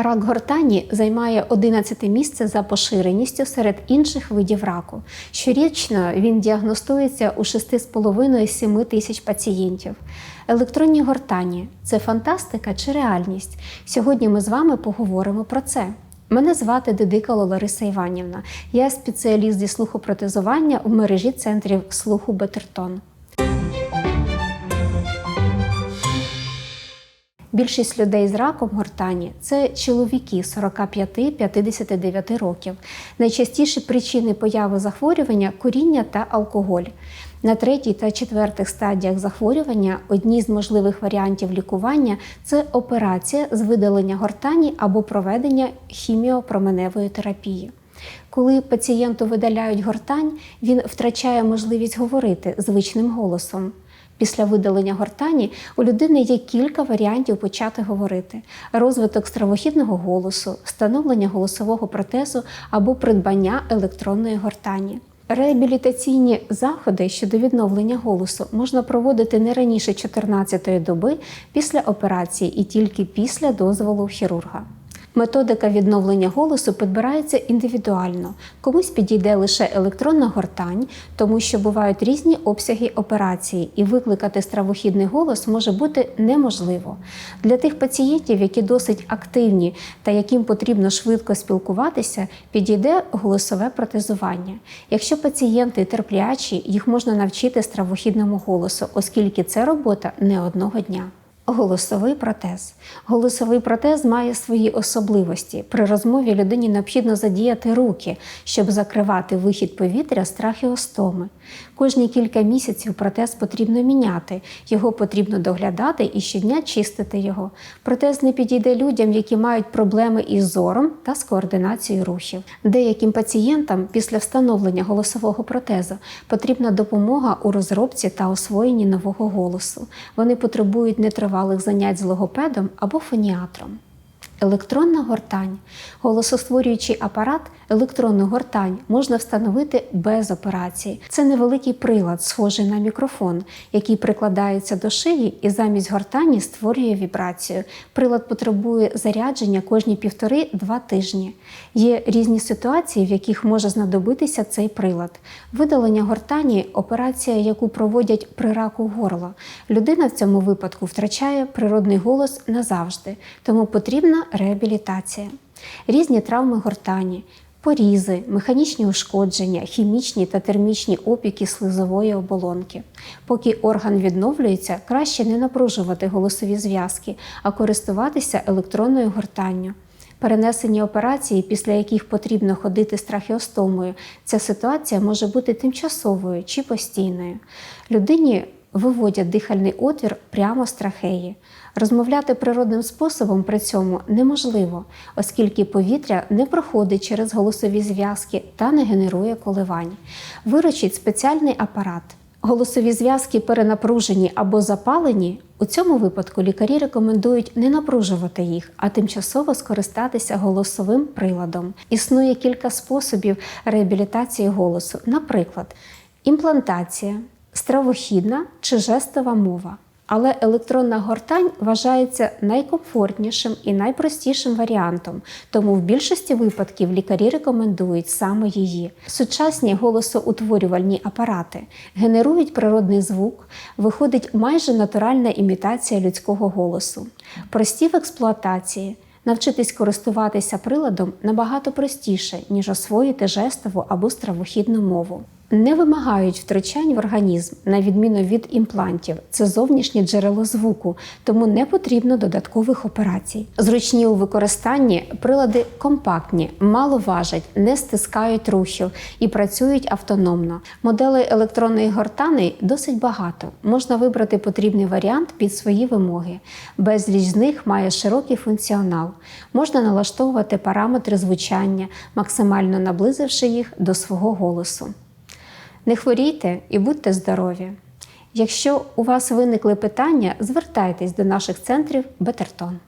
Рак гортані займає 11 місце за поширеністю серед інших видів раку. Щорічно він діагностується у 6,5-7 тисяч пацієнтів. Електронні гортані це фантастика чи реальність? Сьогодні ми з вами поговоримо про це. Мене звати Дидикало Лариса Іванівна. Я спеціаліст зі слухопротезування у мережі центрів слуху Бетертон. Більшість людей з раком гортані це чоловіки 45-59 років. Найчастіші причини появи захворювання куріння та алкоголь. На третій та четвертих стадіях захворювання одні з можливих варіантів лікування це операція з видалення гортані або проведення хіміопроменевої терапії. Коли пацієнту видаляють гортань, він втрачає можливість говорити звичним голосом. Після видалення гортані у людини є кілька варіантів почати говорити: розвиток стравохідного голосу, встановлення голосового протезу або придбання електронної гортані. Реабілітаційні заходи щодо відновлення голосу можна проводити не раніше 14-ї доби після операції і тільки після дозволу хірурга. Методика відновлення голосу підбирається індивідуально. Комусь підійде лише електронна гортань, тому що бувають різні обсяги операції, і викликати стравохідний голос може бути неможливо. Для тих пацієнтів, які досить активні та яким потрібно швидко спілкуватися, підійде голосове протезування. Якщо пацієнти терплячі, їх можна навчити стравохідному голосу, оскільки це робота не одного дня. Голосовий протез. Голосовий протез має свої особливості. При розмові людині необхідно задіяти руки, щоб закривати вихід повітря з трахеостоми. Кожні кілька місяців протез потрібно міняти, його потрібно доглядати і щодня чистити його. Протез не підійде людям, які мають проблеми із зором та з координацією рухів. Деяким пацієнтам після встановлення голосового протезу потрібна допомога у розробці та освоєнні нового голосу. Вони потребують нетривалих тривалих занять з логопедом або фоніатром. Електронна гортань. Голосостворюючий апарат електронну гортань можна встановити без операції. Це невеликий прилад, схожий на мікрофон, який прикладається до шиї і замість гортані створює вібрацію. Прилад потребує зарядження кожні півтори-два тижні. Є різні ситуації, в яких може знадобитися цей прилад. Видалення гортані операція, яку проводять при раку горла. Людина в цьому випадку втрачає природний голос назавжди, тому потрібна реабілітація. Різні травми гортані, порізи, механічні ушкодження, хімічні та термічні опіки слизової оболонки. Поки орган відновлюється, краще не напружувати голосові зв'язки, а користуватися електронною гортанню. Перенесені операції, після яких потрібно ходити з трахеостомою, ця ситуація може бути тимчасовою чи постійною. Людині виводять дихальний отвір прямо з трахеї. Розмовляти природним способом при цьому неможливо, оскільки повітря не проходить через голосові зв'язки та не генерує коливань. Виручить спеціальний апарат. Голосові зв'язки перенапружені або запалені. У цьому випадку лікарі рекомендують не напружувати їх, а тимчасово скористатися голосовим приладом. Існує кілька способів реабілітації голосу, наприклад, імплантація, стравохідна чи жестова мова. Але електронна гортань вважається найкомфортнішим і найпростішим варіантом, тому в більшості випадків лікарі рекомендують саме її. Сучасні голосоутворювальні апарати генерують природний звук, виходить майже натуральна імітація людського голосу. Прості в експлуатації. Навчитись користуватися приладом набагато простіше, ніж освоїти жестову або стравохідну мову. Не вимагають втручань в організм, на відміну від імплантів. Це зовнішнє джерело звуку, тому не потрібно додаткових операцій. Зручні у використанні прилади компактні, мало важать, не стискають рухів і працюють автономно. Моделей електронної гортани досить багато. Можна вибрати потрібний варіант під свої вимоги. Безліч з них має широкий функціонал. Можна налаштовувати параметри звучання, максимально наблизивши їх до свого голосу. Не хворійте і будьте здорові! Якщо у вас виникли питання, звертайтесь до наших центрів Бетертон.